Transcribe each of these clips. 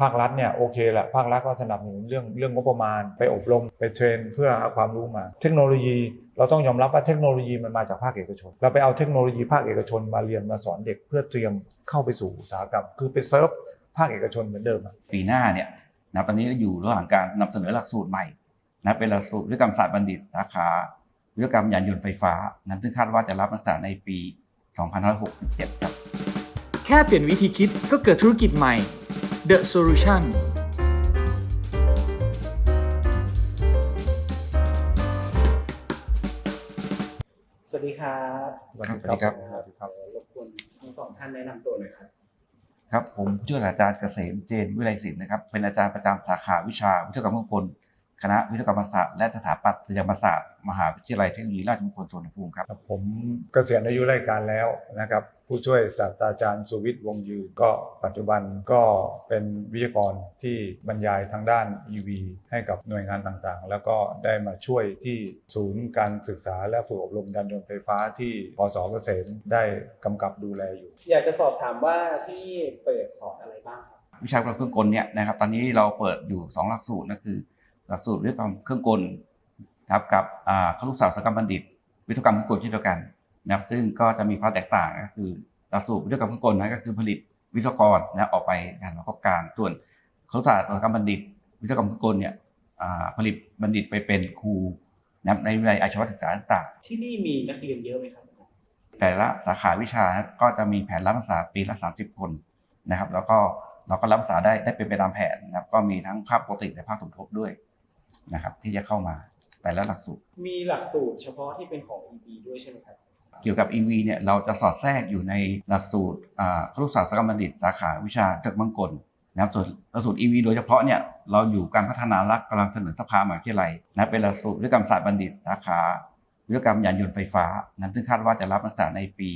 ภาครัฐเนี่ยโอเคแหละภาครัฐก็สนับสนุนเรื่องเรื่องงบประมาณ ไปอบรมไปเทรน เพื่อเอาความรู้มา เทคโนโลยีเราต้องยอมรับว่าเทคโนโลยีมันมาจากภาคเอกชน เราไปเอาเทคโนโลยีภาคเอกชนมาเรียนมาสอนเด็กเพื่อเตรียมเข้าไปสู่อุตสาหกรรม คือไปเซิร์ฟภาคเอกชนเหมือนเดิมอะปีหน้าเนี่ยนะตอนนี้อยู่ระหว่างการนำเสนอหลักสูตรใหม่นะเป็นหลักสูตรวิทยากรรมศาสตร์บัณฑิตสาขาวิทยากรรมยานยนต์ไฟฟ้านั้นซึ่งคาดว่าจะรับนักศึกษาในปี 2567 ครับ แค่เปลี่ยนวิธีคิดก็เกิดธุรกิจใหม่ The Solution สวัสดีครับสวัสดีสวัสดีครับสวัสดีครับเอ่อรบกวนทั้งสองท่านแนะนำตัวหน่อยครับ ครับ ผมผู้ช่วยศาสตราจารย์เกษมเจนวิไลศิลป์นะครับ เป็นอาจารย์ประจำสาขาวิชาวิศวกรรมเครื่องกลค ณะวิศวกรรมศาสตร์และสถาปัตยกรรมศาสตร์ มหาวิทยาลัยเทคโนโลยีราชมงคลสวนภูมิครับครับผมเกษียณอายุราชการแล้วนะครับ ผู้ช่วยศาสตราจารย์สุวิทย์วงศ์ยืนก็ปัจจุบันก็เป็นวิทยากรที่บรรยายทางด้าน EV ให้กับหน่วยงานต่างๆ แล้วก็ได้มาช่วยที่ศูนย์การศึกษาและฝึกอบรมยานยนต์ไฟฟ้าที่พศเกษมได้กำกับดูแลอยู่ อยากจะสอบถามว่าที่เปิดสอนอะไรบ้างครับวิชาเครื่องกลเนี่ยนะครับตอนนี้เราเปิดอยู่ 2 หลักสูตรนั่นคือ หลักสูตรวิศวกรรมเครื่องกลนะครับกับอ่าครุศาสตร์สกรรมบัณฑิต วิศวกรรมเครื่องกลเช่นเดียวกันนะครับซึ่งก็จะมีความแตกต่างก็คือหลักสูตรวิศวกรรมเครื่องกลนั้นก็คือผลิตวิศวกรนะออกไปงานประกอบการส่วนครุศาสตร์สกรรมบัณฑิต วิศวกรรมเครื่องกลเนี่ยอ่าผลิตบัณฑิตไปเป็นครูนะครับในวิทยาลัยอาชีวศึกษาต่างที่นี่มีนักเรียนเยอะไหมครับๆแต่ละสาขาวิชานะก็จะมีแผนรับนักศึกษาปีละ 30 คนนะครับ แล้วก็เราก็รับนักศึกษาได้ได้เป็นไปตามแผนนะครับ ก็มีทั้งภาคปกติและภาคสมทบด้วย นะครับที่จะเข้ามาแต่ละหลักสูตร มีหลักสูตรเฉพาะที่เป็นของ EB ด้วยใช่ไหมครับ เกี่ยวกับ EV เนี่ยเราจะสอดแทรกอยู่ในหลักสูตรอ่าครุศาสตร์สกรรมบัณฑิตสาขาวิชาเทคมังกลนะครับส่วนหลักสูตร EV โดยเฉพาะเนี่ยเราอยู่การพัฒนาลักกำลังเสนอสภามหาวิทยาลัยนะเป็นหลักสูตรวิทยากรรมศาสตร์บัณฑิตสาขาวิทยากรรมยานยนต์ไฟฟ้านั้นซึ่งคาดว่าจะรับนักศึกษาในปี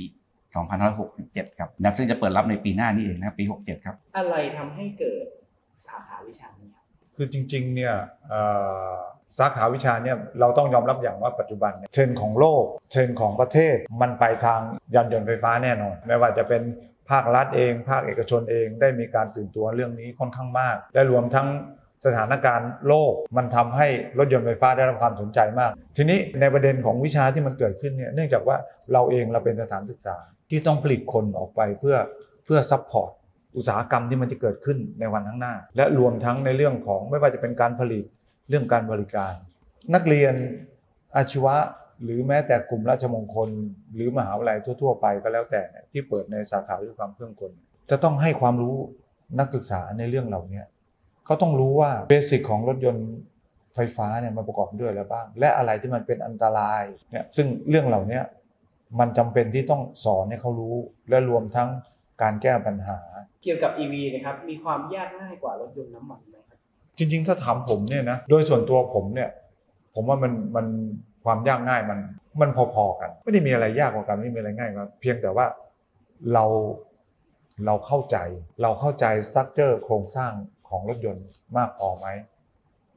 2567 ครับนะครับซึ่งจะเปิดรับในปีหน้านี้เองนะครับปี 67 ครับ อะไรทำให้เกิดสาขาวิชานี้ คือจริงๆเนี่ยสาขาวิชาเนี่ยเราต้องยอมรับอย่างว่าปัจจุบันเทรนด์ของโลกเทรนด์ของประเทศมันไปทางยานยนต์ไฟฟ้าแน่นอน ไม่ว่าจะเป็นภาครัฐเอง ภาคเอกชนเองได้มีการตื่นตัวเรื่องนี้ค่อนข้างมาก และรวมทั้งสถานการณ์โลกมันทำให้รถยนต์ไฟฟ้าได้รับความสนใจมาก ทีนี้ในประเด็นของวิชาที่มันเกิดขึ้นเนี่ยเนื่องจากว่าเราเองเราเป็นสถานศึกษาที่ต้องผลิตคนออกไปเพื่อเพื่อซัพพอร์ต อุตสาหกรรมที่มันจะเกิดขึ้นในวันข้างหน้า และรวมทั้งในเรื่องของไม่ว่าจะเป็นการผลิตเรื่องการบริการ นักเรียนอาชีวะหรือแม้แต่กลุ่มราชมงคล หรือมหาวิทยาลัยทั่ว ๆ ไปก็แล้วแต่ที่เปิดในสาขาวิศวกรรมเครื่องกลจะต้องให้ความรู้นักศึกษาในเรื่องเหล่านี้เขาต้องรู้ว่าเบสิกของรถยนต์ไฟฟ้าเนี่ยมันประกอบด้วยอะไรบ้าง และอะไรที่มันเป็นอันตรายเนี่ยซึ่งเรื่องเหล่านี้มันจำเป็นที่ต้องสอนให้เขารู้และรวมทั้ง การแก้ปัญหา เกี่ยวกับ EV นะครับ มีความยากง่ายกว่ารถยนต์น้ำมันไหมครับ จริง ๆ ถ้าถามผมเนี่ยนะ โดยส่วนตัวผมเนี่ย ผมว่ามันมันความยากง่ายมันมันพอๆกัน ไม่ได้มีอะไรยากกว่ากันไม่มีอะไรง่ายกว่าเพียงแต่ว่าเราเราเข้าใจ เราเข้าใจสตรัคเจอร์โครงสร้างของรถยนต์มากพอไหม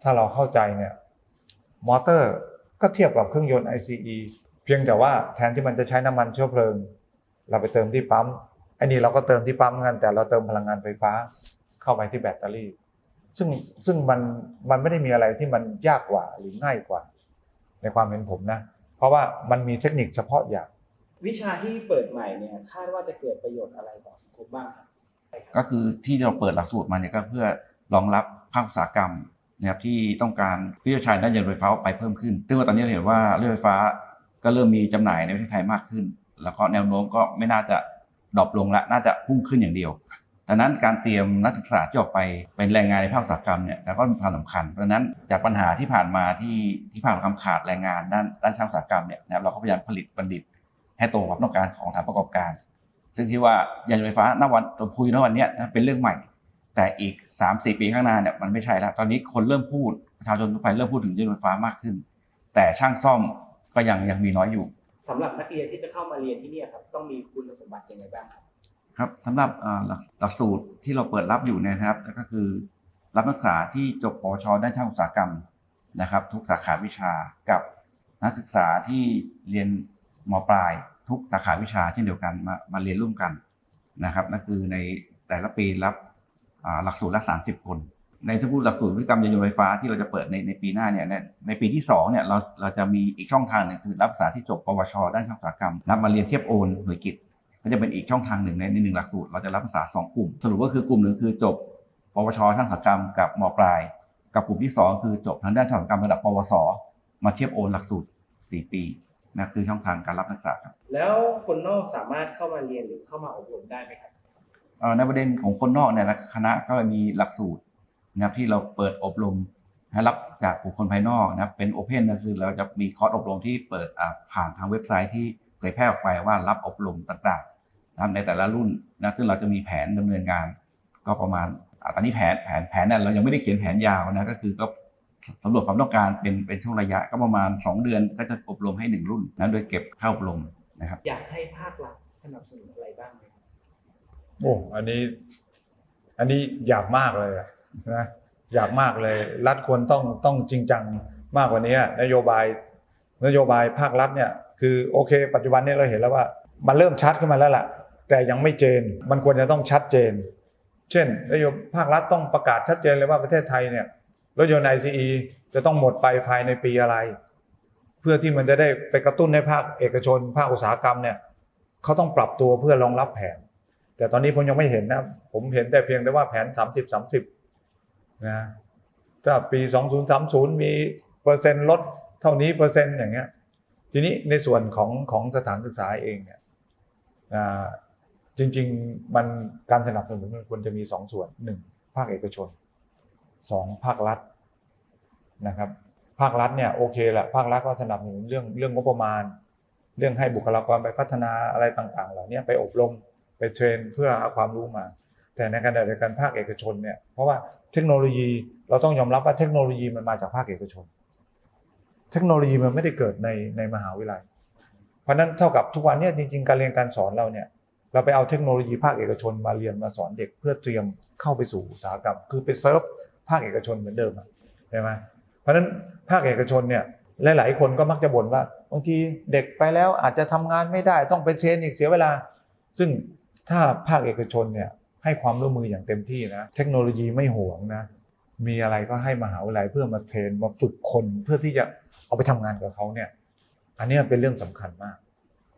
ถ้าเราเข้าใจเนี่ยมอเตอร์ก็เทียบกับเครื่องยนต์ ICE เพียงแต่ว่าแทนที่มันจะใช้น้ำมันเชื้อเพลิง เราไปเติมที่ปั๊ม ไอ้นี่เราก็เติมที่ปั๊มกันแต่เราเติมพลังงานไฟฟ้าเข้าไปที่แบตเตอรี่ ซึ่งซึ่งมันมันไม่ได้มีอะไรที่มันยากกว่าหรือง่ายกว่า ในความเห็นผมนะ เพราะว่ามันมีเทคนิคเฉพาะอย่าง วิชาที่เปิดใหม่เนี่ยคาดว่าจะเกิดประโยชน์อะไรต่อสังคมบ้างครับก็คือที่เราเปิดหลักสูตรมาเนี่ยก็เพื่อรองรับภาคอุตสาหกรรมนะครับที่ต้องการผู้เชี่ยวชาญด้านยานยนต์ไฟฟ้าออกไปเพิ่มขึ้น ซึ่งว่าตอนนี้เราเห็นว่าเรื่องไฟฟ้าก็เริ่มมีจำหน่ายในประเทศไทยมากขึ้น แล้วก็แนวโน้มก็ไม่น่าจะ ดรอปลงละน่าจะพุ่งขึ้นอย่างเดียวดังนั้นการเตรียมนักศึกษาที่ออกไปเป็นแรงงานในภาคอุตสาหกรรมเนี่ยแล้วก็มีความสำคัญเพราะนั้นจากปัญหาที่ผ่านมาที่ที่ผ่านความขาดแรงงานด้านด้านช่างอุตสาหกรรมเนี่ยนะครับเราก็พยายามผลิตบัณฑิต ให้ตรงกับความต้องการของฐานประกอบการ ซึ่งที่ว่ายานยนต์ไฟฟ้าณวันเราคุยณวันเนี้ยนะเป็นเรื่องใหม่ แต่อีก 3 4 ปีข้างหน้าเนี่ยมันไม่ใช่แล้วตอนนี้คนเริ่มพูดประชาชนทั่วไปเริ่มพูดถึงยานยนต์ไฟฟ้ามากขึ้น แต่ช่างซ่อมก็ยังยังมีน้อยอยู่ สำหรับนักเรียนที่จะเข้ามาเรียนที่นี่ครับต้องมีคุณสมบัติยังไงบ้างครับครับสำหรับหลักสูตรที่เราเปิดรับอยู่เนะครับก็คือ รับนักศึกษาที่จบปวชด้านช่างอุตสาหกรรมนะครับ ทุกสาขาวิชากับนักศึกษาที่เรียนมปลายทุกสาขาวิชาเช่นเดียวกันมามาเรียนร่วมกันนะครับนั่นคือในแต่ละปีรับหลักสูตรละ30 คน ในสมมติหลักสูตรวิศวกรรมยานยนต์ไฟฟ้าที่เราจะเปิดในในปีหน้าเนี่ยในในปีที่2เนี่ยเราเราจะมีอีกช่องทางหนึ่งคือนักศึกษาที่จบปวช ด้านช่างอุตสาหกรรมรับมาเรียนเทียบโอนหน่วยกิจก็จะเป็นอีกช่องทางหนึ่งในในหนึ่งหลักสูตรเราจะรับนักศึกษาสองกลุ่ม สรุปก็คือกลุ่มหนึ่งคือจบปวชช่างอุตสาหกรรมกับมปลาย กับกลุ่มที่สองคือจบทางด้านช่างอุตสาหกรรมระดับปวส มาเทียบโอนหลักสูตร 4 ปีนะคือช่องทางการรับนักศึกษาครับแล้วคนนอกสามารถเข้ามาเรียนหรือเข้ามาอบรมได้ไหมครับในประเด็นของคนนอกเนี่ยคณะก็มีหลักสูตร นะครับที่เราเปิดอบรมให้รับจากบุคคลภายนอกนะครับเป็นโอเพนก็คือเราจะมีคอร์สอบรมที่เปิดอ่าผ่านทางเว็บไซต์ที่เผยแพร่ออกไปว่ารับอบรมต่างๆนะครับในแต่ละรุ่นนะซึ่งเราจะมีแผนดำเนินงาน ก็ประมาณอ่าตอนนี้แผนแผนแผนเนี่ยเรายังไม่ได้เขียนแผนยาวนะก็คือก็สำรวจความต้องการเป็นเป็นช่วงระยะก็ประมาณ 2 เดือนก็จะอบรมให้หนึ่งรุ่นนะโดยเก็บเข้าอบรมนะครับ อยากให้ภาครัฐสนับสนุนอะไรบ้างไหมครับโอ้อันนี้ อันนี้อยากมากเลยอะ นะอยากมากเลย รัฐควรต้องต้องจริงจังมากกว่านี้นโยบาย นโยบายภาครัฐเนี่ยคือโอเค ปัจจุบันนี้เราเห็นแล้วว่า มันเริ่มชัดขึ้นมาแล้วล่ะ แต่ยังไม่เจน มันควรจะต้องชัดเจน เช่นนโยบายภาครัฐต้องประกาศชัดเจนเลยว่าประเทศไทยเนี่ยรถยนต์ ICE จะต้องหมดไปภายในปีอะไร เพื่อที่มันจะได้ไปกระตุ้นให้ภาคเอกชน ภาคอุตสาหกรรมเนี่ยเขาต้องปรับตัวเพื่อรองรับแผน แต่ตอนนี้ผมยังไม่เห็นนะ ผมเห็นแต่เพียงแต่ว่าแผน 30 30 นะถ้าปี 2030 มีเปอร์เซ็นต์ลดเท่านี้เปอร์เซ็นต์อย่างเงี้ยทีนี้ในส่วนของของสถานศึกษาเองเนี่ยอ่าจริง ๆ มันการสนับสนุนมันควรจะมีสองส่วนหนึ่งภาคเอกชนสองภาครัฐนะครับภาครัฐเนี่ยโอเคแหละภาครัฐก็สนับสนุนเรื่องเรื่องงบประมาณ เรื่องให้บุคลากรไปพัฒนาอะไรต่างๆ เหล่านี้ไปอบรมไปเทรนเพื่อเอาความรู้มา แต่ในขณะเดียวกันภาคเอกชนเนี่ยเพราะว่าเทคโนโลยีเราต้องยอมรับว่าเทคโนโลยีมันมาจากภาคเอกชน เทคโนโลยีมันไม่ได้เกิดในในมหาวิทยาลัย เพราะนั้นเท่ากับทุกวันนี้จริง ๆ การเรียนการสอนเราเนี่ยเราไปเอาเทคโนโลยีภาคเอกชนมาเรียนมาสอนเด็กเพื่อเตรียมเข้าไปสู่อุตสาหกรรม คือไปเซิร์ฟภาคเอกชนเหมือนเดิมใช่ไหมเพราะฉะนั้นภาคเอกชนเนี่ยหลาย ๆ คนก็มักจะบ่นว่าบางทีเด็กไปแล้วอาจจะทำงานไม่ได้ต้องไปเทรนอีกเสียเวลา ซึ่งถ้าภาคเอกชนเนี่ย ให้ความร่วมมืออย่างเต็มที่นะ เทคโนโลยีไม่ห่วงนะ มีอะไรก็ให้มหาวิทยาลัยเพื่อมาเทรนมาฝึกคนเพื่อที่จะเอาไปทำงานกับเขาเนี่ย อันนี้เป็นเรื่องสำคัญมาก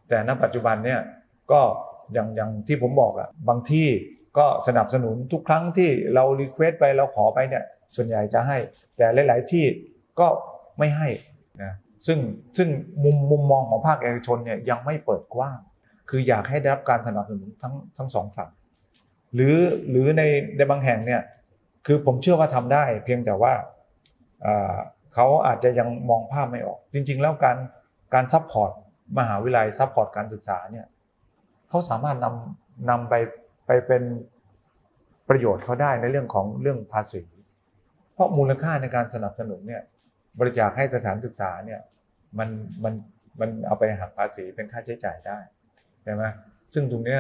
แต่ณปัจจุบันเนี่ยก็อย่างอย่างที่ผมบอกอะบางที่ก็สนับสนุนทุกครั้งที่เรารีเควสไปเราขอไปเนี่ยส่วนใหญ่จะให้ แต่หลาย ๆ ที่ก็ไม่ให้นะซึ่งซึ่งมุมมุมมองของภาคเอกชนเนี่ยยังไม่เปิดกว้าง คืออยากให้ได้รับการสนับสนุนทั้งทั้งสองฝั่ง หรือหรือในในบางแห่งเนี่ยคือผมเชื่อว่าทำได้ เพียงแต่ว่าเขาอาจจะยังมองภาพไม่ออก จริง ๆ แล้วการการซัพพอร์ตมหาวิทยาลัยซัพพอร์ตการศึกษาเนี่ยเขาสามารถนำนำไปไปเป็นประโยชน์เขาได้ในเรื่องของเรื่องภาษี เพราะมูลค่าในการสนับสนุนเนี่ยบริจาคให้สถานศึกษาเนี่ยมันมันมันเอาไปหักภาษีเป็นค่าใช้จ่ายได้ใช่ไหมซึ่งตรงนี้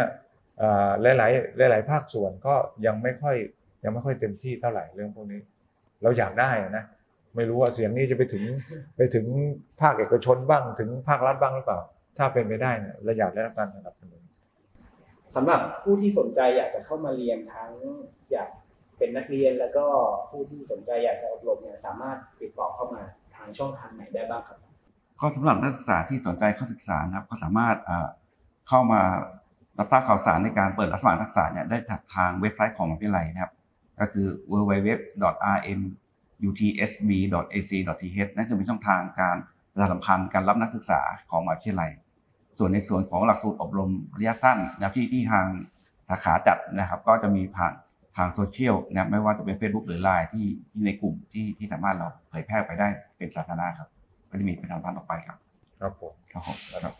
หลายๆหลาย ๆ ภาคส่วนก็ยังไม่ค่อยยังไม่ค่อยเต็มที่เท่าไหร่เรื่องพวกนี้ เราอยากได้อะนะไม่รู้ว่าเสียงนี้จะไปถึงไปถึงภาคเอกชนบ้างถึงภาครัฐบ้างหรือเปล่า ถ้าเป็นไปได้เนี่ยเราอยากได้รับการสนับสนุนสำหรับผู้ที่สนใจอยากจะเข้ามาเรียนทั้งอยากเป็นนักเรียนแล้วก็ผู้ที่สนใจอยากจะอบรมเนี่ยสามารถติดต่อเข้ามาทางช่องทางไหนได้บ้างครับก็สำหรับนักศึกษาที่สนใจเข้าศึกษานะครับ ก็สามารถเอ่อเข้ามา รับทราบข่าวสารในการเปิดรับสมัครนักศึกษาเนี่ยได้จากทางเว็บไซต์ของมหาวิทยาลัยนะครับ ก็คือ www.rmutsb.ac.th นั่นคือเป็นช่องทางการประชาสัมพันธ์การรับนักศึกษาของมหาวิทยาลัย ส่วนในส่วนของหลักสูตรอบรมระยะสั้นนะครับที่ที่ทางสาขาจัดนะครับ ก็จะมีผ่านทางโซเชียลนะครับไม่ว่าจะเป็น Facebook หรือ Line ที่ที่ในกลุ่มที่ที่สามารถเราเผยแพร่ไปได้เป็นสาธารณะครับก็จะมีเป็นทางพันออกไปครับ ครับผมครับผมครับ